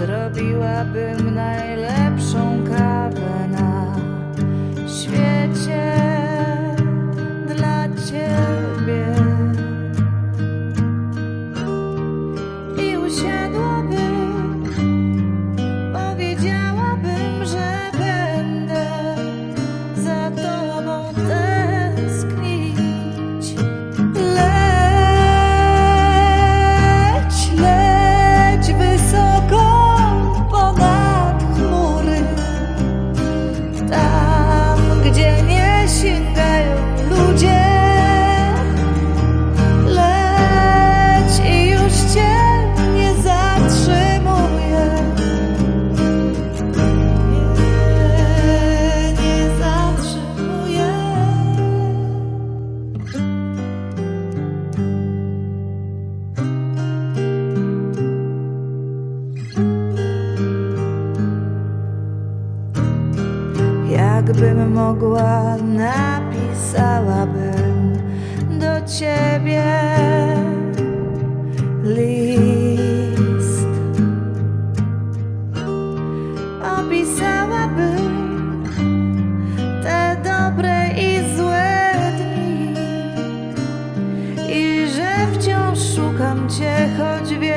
Zrobiłabym najlepszą kawę Jakbym mogła, napisałabym do ciebie list. Opisałabym te dobre i złe dni i że wciąż szukam cię, choć wiem.